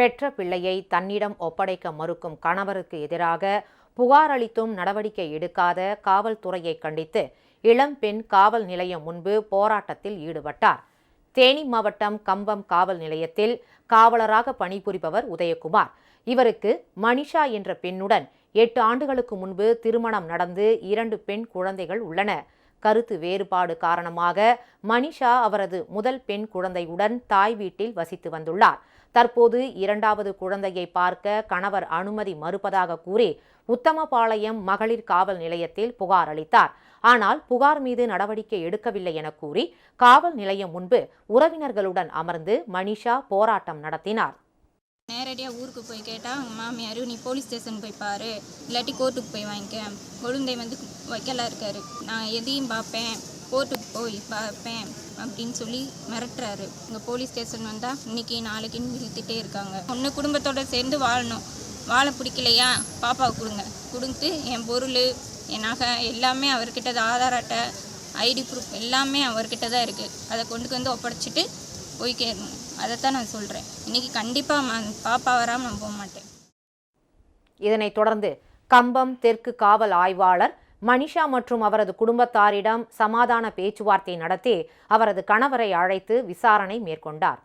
பெற்ற பிள்ளையை தன்னிடம் ஒப்படைக்க மறுக்கும் கணவருக்கு எதிராக புகார் அளித்தும் நடவடிக்கை எடுக்காத காவல்துறையை கண்டித்து இளம்பெண் காவல் நிலையம் முன்பு போராட்டத்தில் ஈடுபட்டார். தேனி மாவட்டம் கம்பம் காவல் நிலையத்தில் காவலராக பணிபுரிபவர் உதயகுமார். இவருக்கு மனிஷா என்ற பெண்ணுடன் எட்டு ஆண்டுகளுக்கு முன்பு திருமணம் நடந்து இரண்டு பெண் குழந்தைகள் உள்ளன. கருத்து வேறுபாடு காரணமாக மனிஷா அவரது முதல் பெண் குழந்தையுடன் தாய் வீட்டில் வசித்து வந்துள்ளார். தற்போது இரண்டாவது குழந்தையை பார்க்க கணவர் அனுமதி மறுப்பதாக கூறி உத்தமபாளையம் மகளிர் காவல் நிலையத்தில் புகார் அளித்தார். ஆனால் புகார் மீது நடவடிக்கை எடுக்கவில்லை என கூறி காவல் நிலையம் முன்பு உறவினர்களுடன் அமர்ந்து மனிஷா போராட்டம் நடத்தினார். நேரடியாக ஊருக்கு போய் கேட்டால் அவங்க மாமியார் நீ போலீஸ் ஸ்டேஷன் போய் பாரு. இல்லாட்டி கோர்ட்டுக்கு போய் வாங்கிக்க. கொழுந்தை வந்து வைக்கலாக இருக்காரு. நான் எதையும் பார்ப்பேன். கோர்ட்டுக்கு போய் பார்ப்பேன். அப்படின்னு சொல்லி மிரட்டுறாரு. இங்கே போலீஸ் ஸ்டேஷன் வந்தால் இன்னைக்கு நாளைக்குன்னு இழுத்துட்டே இருக்காங்க. ஒன்று குடும்பத்தோடு சேர்ந்து வாழணும். வாழ பிடிக்கலையா? பாப்பாவை கொடுங்க. கொடுத்து என் பொருள் என் நகை எல்லாமே அவர்கிட்ட தான். ஆதார் அட்டை ஐடி ப்ரூஃப் எல்லாமே அவர்கிட்ட தான் இருக்குது அதை கொண்டு வந்து ஒப்படைச்சிட்டு போய் கேட்கணும். அதைத்தான் நான் சொல்கிறேன் இன்றைக்கி கண்டிப்பாக பாப்பா வராமல் நான் போக மாட்டேன். இதனைத் தொடர்ந்து கம்பம் தெற்கு காவல் ஆய்வாளர் மனிஷா மற்றும் அவரது குடும்பத்தாரிடம் சமாதான பேச்சுவார்த்தை நடத்தி அவரது கணவரை அழைத்து விசாரணை மேற்கொண்டார்.